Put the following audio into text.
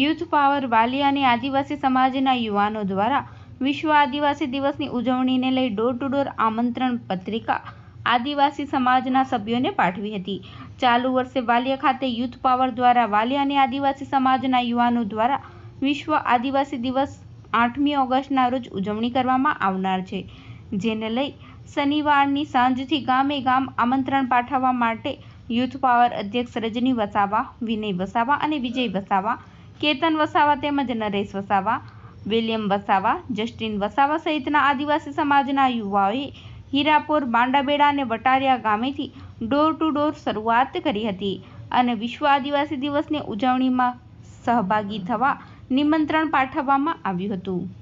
Youth power Valia અને આદિવાસી સમાજના યુવાનો દ્વારા વિશ્વ આદિવાસી દિવસની ઉજવણીને લઈ ડોર ટુ ડોર આમંત્રણ પત્રિકા આદિવાસી સમાજના સભ્યોને પાઠવી હતી. ચાલુ વર્ષે વાલિયા ખાતે યુથ પાવર દ્વારા વાલિયા અને આદિવાસી સમાજના યુવાનો દ્વારા વિશ્વ આદિવાસી દિવસ આઠમી ઓગસ્ટના રોજ ઉજવણી કરવામાં આવનાર છે, જેને લઈ શનિવારની સાંજથી ગામે ગામ આમંત્રણ પાઠવવા માટે યુથ પાવર અધ્યક્ષ રજની વસાવા, વિનય વસાવા અને વિજય વસાવા, કેતન વસાવા તેમજ નરેશ વસાવા, વિલિયમ વસાવા, જસ્ટિન વસાવા સહિતના આદિવાસી સમાજના યુવાઓએ હીરાપોર, બાંડાબેડા અને વટારિયા ગામેથી ડોર ટુ ડોર શરૂઆત કરી હતી અને વિશ્વ આદિવાસી દિવસની ઉજવણીમાં સહભાગી થવા નિમંત્રણ પાઠવવામાં આવ્યું હતું.